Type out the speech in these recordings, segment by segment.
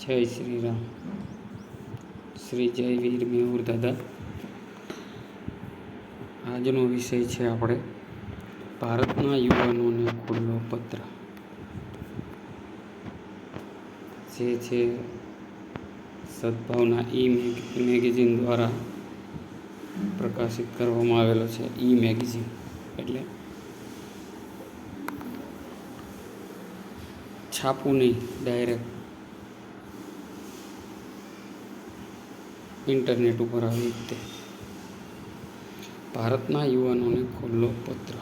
જય શ્રી રામ શ્રી જય વીર મેહુર દાદા. આજનો વિષય છે આપણે ભારતના યુવાનોને ખુલ્લો પત્ર. જે છે સદભાવના ઈ મેગેઝિન દ્વારા પ્રકાશિત કરવામાં આવેલો છે ઈ મેગેઝિન એટલે છાપું નહીં ડાયરેક્ટ ઇન્ટરનેટ ઉપર આવી રીતે. ભારતના યુવાનોને ખુલ્લો પત્ર.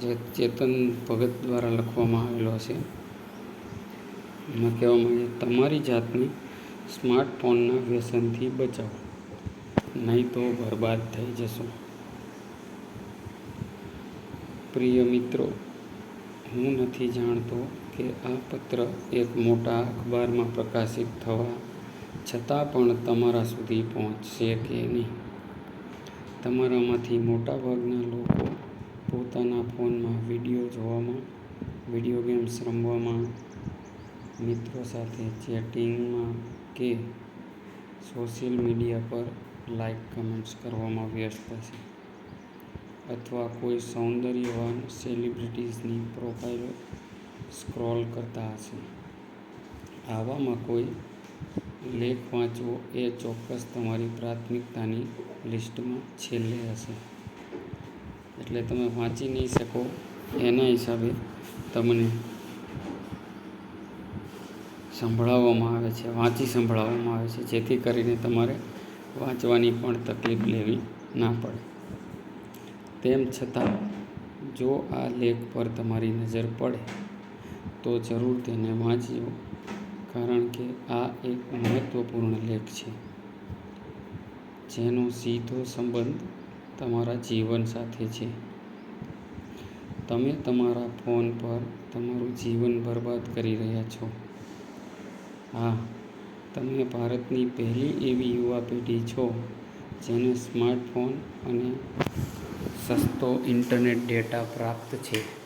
જે ચેતન ભગત દ્વારા લખવામાં આવેલો છે એમાં કહેવામાં આવે તમારી જાતને સ્માર્ટફોનના વ્યસનથી બચાવો, નહીં તો બરબાદ થઈ જશો. પ્રિય મિત્રો, હું નથી જાણતો કે આ પત્ર એક મોટા અખબારમાં પ્રકાશિત થવા છતાં પણ તમારા સુધી પહોંચશે કે નહીં? તમારામાંથી મોટાભાગના લોકો પોતાના ફોનમાં વીડિયો જોવામાં, વીડિયો ગેમ્સ રમવામાં, મિત્રો સાથે ચેટિંગમાં કે સોશિયલ મીડિયા પર લાઈક કમેન્ટ્સ કરવામાં વ્યસ્ત છે અથવા કોઈ સૌંદર્યવાન સેલિબ્રિટીઝની પ્રોફાઇલો સ્ક્રોલ કરતા હશે. આવામાં કોઈ લેખ વાંચવો એ ચોક્કસ તમારી પ્રાથમિકતાની લિસ્ટમાં છેલ્લે હશે. એટલે તમે વાંચી નહીં શકો એના હિસાબે તમને સંભળાવવામાં આવે છે, વાંચી સંભળાવવામાં આવે છે, જેથી કરીને તમારે વાંચવાની પણ તકલીફ લેવી ના પડે. તેમ છતાં, જો આ લેખ પર તમારી નજર પડે તો જરૂર તેને વાંચજો, કારણ કે આ એક મહત્વપૂર્ણ લેખ છે, જેનો સીધો સંબંધ તમારા જીવન સાથે છે. તમે તમારા ફોન પર તમારું જીવન બરબાદ કરી રહ્યા છો. હા, તમે ભારતની પહેલી એવી યુવા પેઢી છો જેને સ્માર્ટફોન અને સસ્તો ઇન્ટરનેટ ડેટા પ્રાપ્ત છે.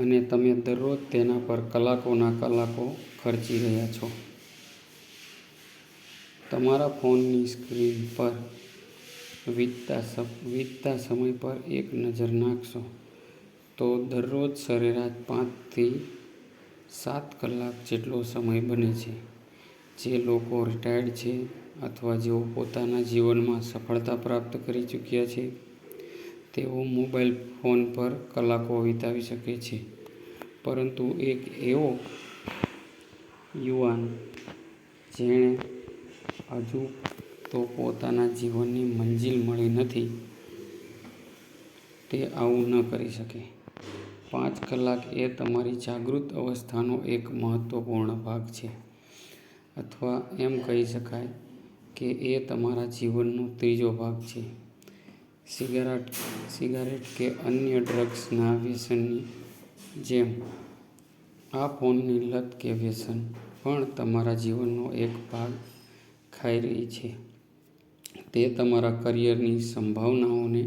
અને તમે દરરોજ તેના પર કલાકોના કલાકો ખર્ચી રહ્યા છો. તમારા ફોનની સ્ક્રીન પર વીતતા વીતતા સમય પર એક નજર નાખશો. તો દરરોજ સરેરાશ પાંચથી સાત કલાક જેટલો સમય બને છે. જે લોકો રિટાયર્ડ છે અથવા જેઓ પોતાના જીવનમાં સફળતા પ્રાપ્ત કરી ચૂક્યા છે. તેઓ મોબાઈલ ફોન પર કલાકો વિતાવી શકે છે. પરંતુ એક એવો યુવાન જેણે હજુ તો પોતાના જીવનની મંજિલ મળી નથી, તે આવું ન કરી શકે. પાંચ કલાક એ તમારી જાગૃત અવસ્થાનો એક મહત્વપૂર્ણ ભાગ છે. અથવા એમ કહી શકાય કે એ તમારા જીવનનો ત્રીજો ભાગ છે. સિગારેટ સિગારેટ કે અન્ય ડ્રગ્સના વ્યસનની જેમ, આ ફોનની લત કે વ્યસન પણ તમારા જીવનનો એક ભાગ ખાઈ રહી છે. તે તમારા કરિયરની સંભાવનાઓને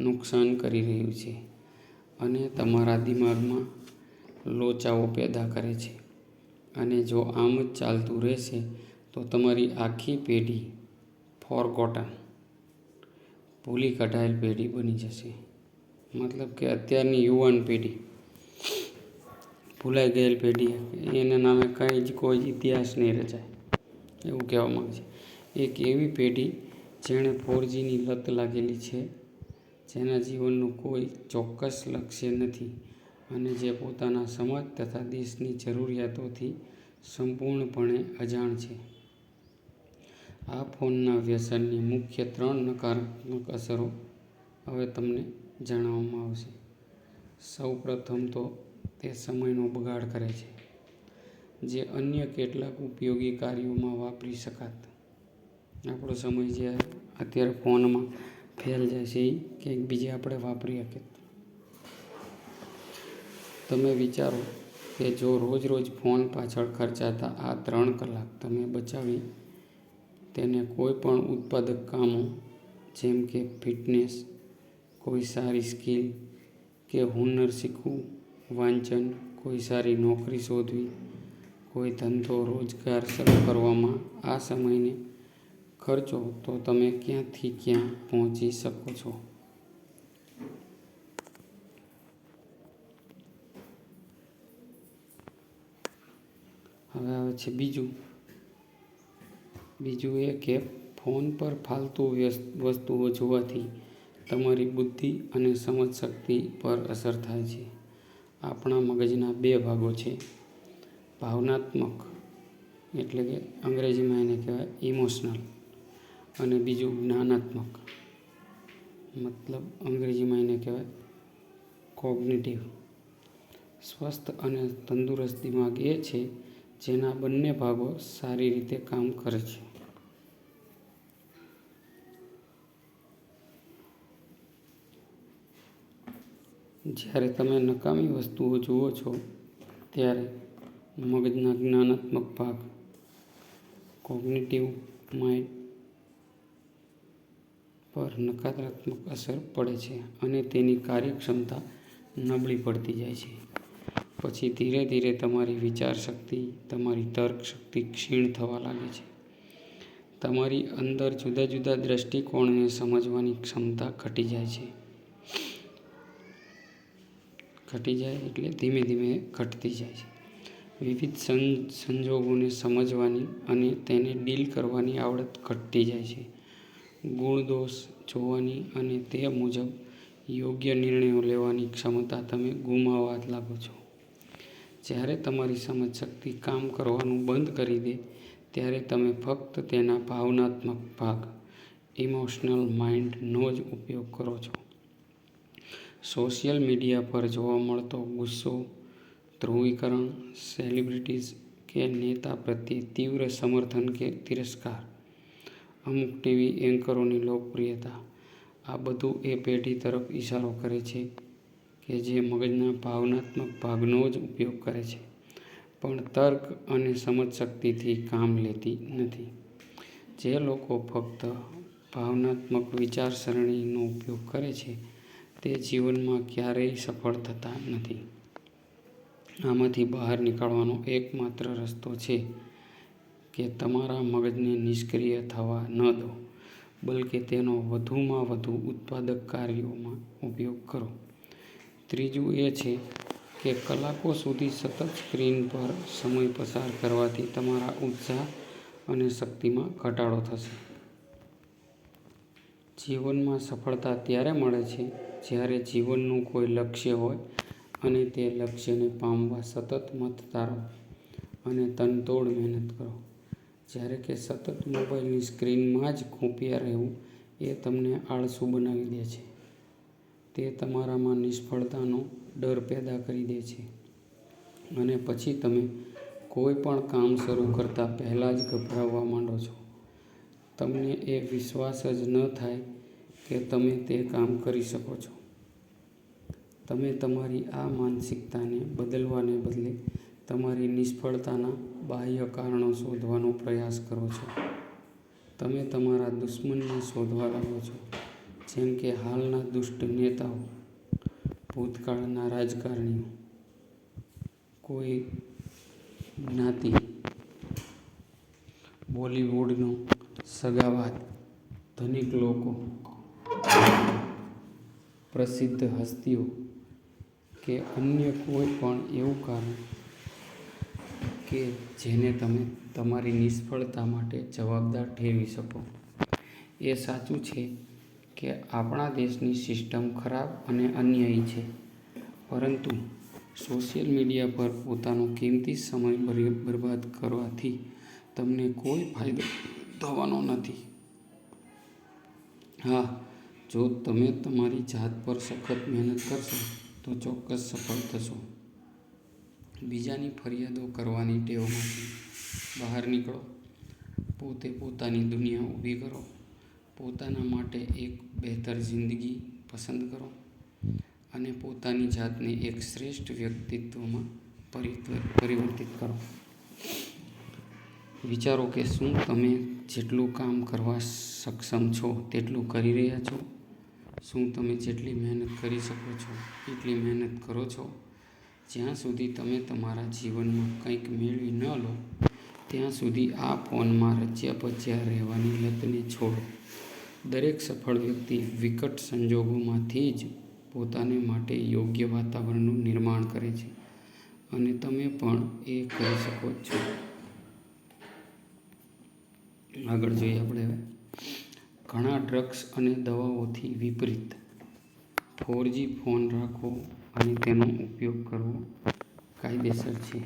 નુકસાન કરી રહ્યું છે અને તમારા દિમાગમાં લોચાઓ પેદા કરે છે. અને જો આમ જ ચાલતું રહેશે, તો તમારી આખી પેઢી ફોરગોટન ભૂલી કઢાયેલ પેઢી બની જશે. મતલબ કે અત્યારની યુવાન પેઢી. ભૂલાઈ ગયેલ પેઢી. એના નામે કંઈ જ કોઈ ઇતિહાસ નહીં રચાય. એવું કહેવા માગે છે. એક એવી પેઢી જેણે ફોરજીની લત લાગેલી છે, જેના જીવનનું કોઈ ચોક્કસ લક્ષ્ય નથી અને જે પોતાના સમાજ તથા દેશની જરૂરિયાતોથી સંપૂર્ણપણે અજાણ છે. આ ફોનના વ્યસનની મુખ્ય ત્રણ નકારાત્મક અસરો હવે તમને જણાવવામાં આવશે. સૌ પ્રથમ તો તે સમયનો બગાડ કરે છે, જે અન્ય કેટલાક ઉપયોગી કાર્યોમાં વાપરી શકાત. આપણો સમય જે અત્યારે ફોનમાં ફેલ જાય છે એ ક્યાંક બીજે આપણે વાપરી શકીએ. તમે વિચારો કે જો રોજ રોજ ફોન પાછળ ખર્ચાતા આ ત્રણ કલાક તમે બચાવી તેને કોઈ પણ ઉત્પાદક કામો, જેમ કે ફિટનેસ, કોઈ સારી સ્કિલ કે હુનર શીખવું, વાંચન, કોઈ સારી નોકરી શોધવી, કોઈ ધંધો રોજગાર શરૂ કરવામાં આ સમયને ખર્ચો તો તમે ક્યાંથી ક્યાં પહોંચી શકો છો? હવે આવે છે બીજું. બીજું એ કે ફોન પર ફાલતુ વ્યસ્ત, વસ્તુઓ જોવાથી તમારી બુદ્ધિ અને સમજ શક્તિ પર અસર થાય છે. આપણા મગજના બે ભાગો છે. ભાવનાત્મક, એટલે કે અંગ્રેજીમાં એને કહેવાય ઇમોશનલ, અને બીજું જ્ઞાનાત્મક. મતલબ અંગ્રેજીમાં એને કહેવાય કોગ્નિટિવ. સ્વસ્થ અને તંદુરસ્ત દિમાગ એ છે જેના બંને ભાગો સારી રીતે કામ કરે છે. જ્યારે તમે નકામી વસ્તુઓ જુઓ છો, ત્યારે મગજના જ્ઞાનાત્મક ભાગ કોગ્નિટિવ માઇન્ડ પર નકારાત્મક અસર પડે છે અને તેની કાર્યક્ષમતા નબળી પડતી જાય છે. પછી ધીરે ધીરે તમારી વિચાર શક્તિ તમારી તર્ક શક્તિ ક્ષીણ થવા લાગે છે. તમારી અંદર જુદા જુદા દ્રષ્ટિકોણને સમજવાની ક્ષમતા ઘટી જાય છે. ઘટી જાય એટલે ધીમે ધીમે ઘટતી જાય છે. વિવિધ સં, સંજોગોને સમજવાની અને તેને ડીલ કરવાની આવડત ઘટતી જાય છે. ગુણ દોષ જોવાની અને તે મુજબ યોગ્ય નિર્ણયો લેવાની ક્ષમતા તમે ગુમાવવા લાગો છો. જ્યારે તમારી સમજશક્તિ કામ કરવાનું બંધ કરી દે, ત્યારે તમે ફક્ત તેના ભાવનાત્મક ભાગ, ઇમોશનલ માઇન્ડનો જ ઉપયોગ કરો છો. સોશિયલ મીડિયા પર જોવા મળતો ગુસ્સો, ધ્રુવીકરણ, સેલિબ્રિટીઝ કે નેતા પ્રત્યે તીવ્ર સમર્થન કે તિરસ્કાર. અમુક ટીવી એન્કરોની લોકપ્રિયતા. આ બધું એ પેઢી તરફ ઇશારો કરે છે કે જે મગજના ભાવનાત્મક ભાગનો જ ઉપયોગ કરે છે. પણ તર્ક અને સમજશક્તિથી કામ લેતી નથી. જે લોકો ફક્ત ભાવનાત્મક વિચારસરણીનો ઉપયોગ કરે છે તે જીવનમાં ક્યારેય સફળ થતા નથી. આમાંથી બહાર નીકળવાનો એકમાત્ર રસ્તો છે કે તમારા મગજને નિષ્ક્રિય થવા ન દો, બલકે તેનો વધુમાં વધુ ઉત્પાદક કાર્યોમાં ઉપયોગ કરો. ત્રીજું એ છે કે કલાકો સુધી સતત સ્ક્રીન પર સમય પસાર કરવાથી તમારા ઉત્સાહ અને શક્તિમાં ઘટાડો થશે. જીવનમાં સફળતા ત્યારે મળે છે જ્યારે જીવનનું કોઈ લક્ષ્ય હોય અને તે લક્ષ્યને પામવા સતત મથતા રહો અને તનતોડ મહેનત કરો. જ્યારે કે સતત મોબાઈલની સ્ક્રીનમાં જ ખૂંપિયા રહેવું એ તમને આળસુ બનાવી દે છે. તે તમારામાં નિષ્ફળતાનો ડર પેદા કરી દે છે. અને પછી તમે કોઈ પણ કામ શરૂ કરતાં પહેલાં જ ગભરાવવા માંડો છો. તમને એ વિશ્વાસ જ ન થાય કે તમે તે કામ કરી શકો છો. તમે તમારી આ માનસિકતાને બદલવાને બદલે તમારી નિષ્ફળતાના બાહ્ય કારણો શોધવાનો પ્રયાસ કરો છો. તમે તમારા દુશ્મનને શોધવા લાગો છો. જેમ કે હાલના દુષ્ટ નેતાઓ, ભૂતકાળના રાજકારણીઓ. કોઈ જ્ઞાતિ, બોલિવૂડનો સગાવાદ, ધનિક લોકો પ્રસિદ્ધ હસ્તીઓ કે અન્ય કોઈ પણ એવું કારણ કે જેને તમે તમારી નિષ્ફળતા માટે જવાબદાર ઠેરવી શકો. એ સાચું છે કે આપણા દેશની સિસ્ટમ ખરાબ અને અન્યાયી છે, પરંતુ સોશિયલ મીડિયા પર પોતાનો કિંમતી સમય બરબાદ કરવાથી તમને કોઈ ફાયદો થવાનો નથી. હા જો તમે તમારી જાત પર સખત મહેનત કરશો, તો ચોક્કસ સફળ થશો. બીજાની ફરિયાદો કરવાની ટેવમાંથી બહાર નીકળો. પોતે પોતાની દુનિયા ઊભી કરો. પોતાના માટે એક બહેતર જિંદગી પસંદ કરો અને પોતાની જાતને એક શ્રેષ્ઠ વ્યક્તિત્વમાં પરિવર્તિત કરો. વિચારો કે શું તમે જેટલું કામ કરવા સક્ષમ છો, તેટલું કરી રહ્યા છો? શું તમે જેટલી મહેનત કરી શકો છો, એટલી મહેનત કરો છો જ્યાં સુધી તમે તમારા જીવનમાં કંઈક મેળવી ન લો, ત્યાં સુધી આ ફોનમાં રચ્યા-પચ્યા રહેવાની લતને છોડો. દરેક સફળ વ્યક્તિ વિકટ સંજોગોમાંથી જ પોતાને માટે યોગ્ય વાતાવરણનું નિર્માણ કરે છે, અને તમે પણ એ કરી શકો છો. આગળ જોઈએ આપણે હવે. ઘણા ડ્રગ્સ અને દવાઓથી વિપરીત, ફોરજી ફોન રાખવો અને તેનો ઉપયોગ કરવો કાયદેસર છે.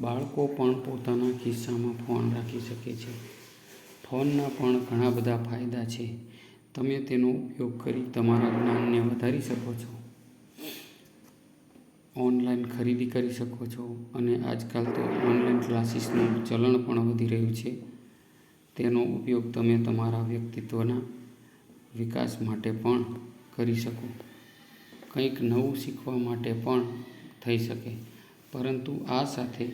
બાળકો પણ પોતાના ખિસ્સામાં ફોન રાખી શકે છે. ફોનના પણ ઘણા બધા ફાયદા છે. તમે તેનો ઉપયોગ કરી તમારા જ્ઞાનને વધારી શકો છો, ઓનલાઈન ખરીદી કરી શકો છો અને આજકાલ તો ઓનલાઈન ક્લાસીસનું ચલણ પણ વધી રહ્યું છે. તેનો ઉપયોગ તમે તમારા વ્યક્તિત્વના વિકાસ માટે પણ કરી શકો. કંઈક નવું શીખવા માટે પણ થઈ શકે. પરંતુ આ સાથે,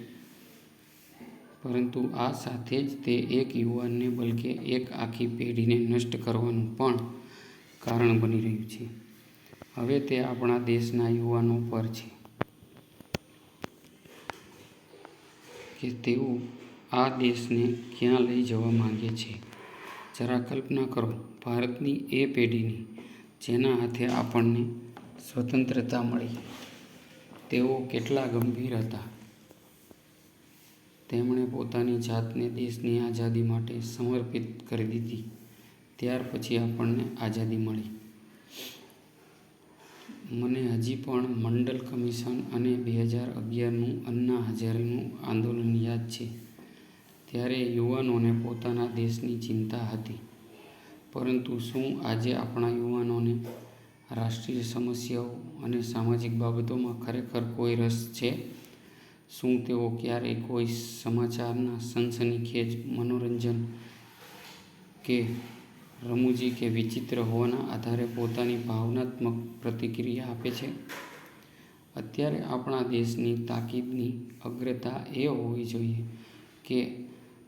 પરંતુ આ સાથે જ તે એક યુવાનને બલકે એક આખી પેઢીને નષ્ટ કરવાનું પણ કારણ બની રહ્યું છે. હવે તે આપણા દેશના યુવાનો પર છે કે તેઓ આ દેશને ક્યાં લઈ જવા માંગે છે. જરા કલ્પના કરો, ભારતની એ પેઢીની, જેના હાથે આપણને સ્વતંત્રતા મળી. તેઓ કેટલા ગંભીર હતા. તેમણે પોતાની જાતને દેશની આઝાદી માટે સમર્પિત કરી દીધી. ત્યાર પછી આપણને આઝાદી મળી. મને હજી પણ મંડલ કમિશન અને બે હજાર અગિયારનું અન્ના હજારેનું આંદોલન યાદ છે. ત્યારે યુવાનોને પોતાના દેશની ચિંતા હતી. પરંતુ શું આજે આપણા યુવાનોને રાષ્ટ્રીય સમસ્યાઓ અને સામાજિક બાબતોમાં ખરેખર કોઈ રસ છે? શું તેઓ ક્યારેય કોઈ સમાચારના સનસનીખેજ, મનોરંજન કે રમૂજી કે વિચિત્ર હોવાના આધારે પોતાની ભાવનાત્મક પ્રતિક્રિયા આપે છે? અત્યારે આપણા દેશની તાકીદની અગ્રતા એ હોવી જોઈએ કે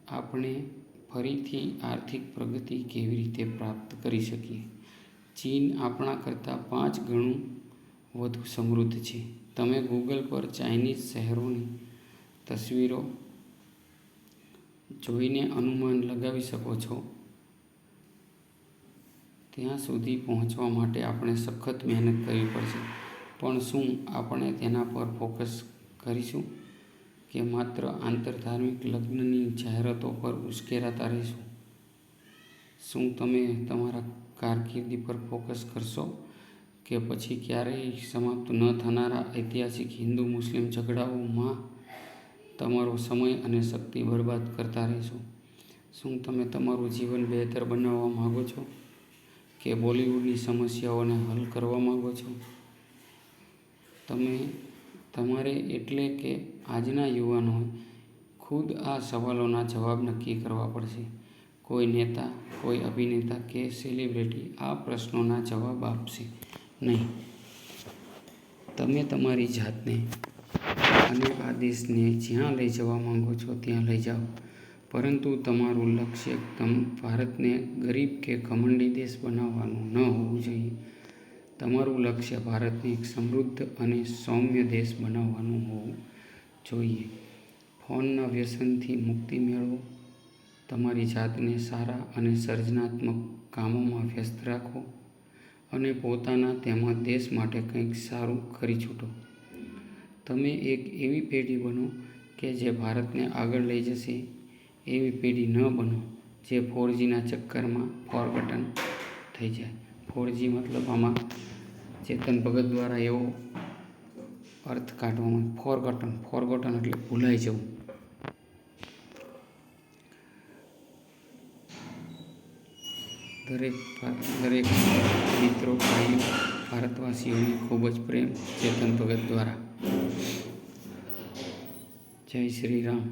આપણે ફરીથી આર્થિક પ્રગતિ કેવી રીતે પ્રાપ્ત કરી શકીએ. ચીન આપણા કરતાં પાંચ ગણું વધુ સમૃદ્ધ છે. તમે ગૂગલ પર ચાઇનીઝ શહેરોની તસવીરો જોઈને અનુમાન લગાવી શકો છો. ત્યાં સુધી પહોંચવા માટે આપણે સખત મહેનત કરવી પડશે. પણ શું આપણે તેના પર ફોકસ કરીશું કે માત્ર આંતરધાર્મિક લગ્નની જાહેરાતો પર ઉશ્કેરાતા રહેશો શું તમે તમારા કારકિર્દી પર ફોકસ કરશો કે પછી ક્યારેય સમાપ્ત ન થનારા ઐતિહાસિક હિન્દુ-મુસ્લિમ ઝઘડાઓમાં તમારો સમય અને શક્તિ બરબાદ કરતા રહેશો? શું તમે તમારું જીવન બહેતર બનાવવા માંગો છો કે બોલિવૂડની સમસ્યાઓને હલ કરવા માગો છો? તમે તમારે એટલે કે આજના યુવાનોએ ખુદ આ સવાલોના જવાબ નક્કી કરવા પડશે. કોઈ નેતા, કોઈ અભિનેતા કે સેલિબ્રિટી આ પ્રશ્નોના જવાબ આપશે નહીં. તમે તમારી જાતને અને આ દેશને જ્યાં લઈ જવા માંગો છો ત્યાં લઈ જાઓ. પરંતુ તમારું લક્ષ્ય ભારતને ગરીબ કે ઘમંડી દેશ બનાવવાનું ન હોવું જોઈએ. તમારું લક્ષ્ય ભારતને એક સમૃદ્ધ અને સૌમ્ય દેશ બનાવવાનું હોવું જોઈએ. ફોનના વ્યસનથી મુક્તિ મેળવો, તમારી જાતને સારા અને સર્જનાત્મક કામોમાં વ્યસ્ત રાખો અને પોતાના તેમાં દેશ માટે કંઈક સારું કરી છૂટો. તમે એક એવી પેઢી બનો કે જે ભારતને આગળ લઈ જશે. એવી પેઢી ન બનો જે ફોરજીના ચક્કરમાં ફોરગટન થઈ જાય. ફોરજી મતલબ આમાં ચેતન ભગત દ્વારા એવો અર્થ કાઢવામાં ફોરગોટન ફોરગોટન એટલે ભૂલાઈ જવું. દરેક દરેક મિત્રો, ભાઈઓ, ભારતવાસીઓને ખૂબ જ પ્રેમ ચેતન ભગત દ્વારા. જય શ્રી રામ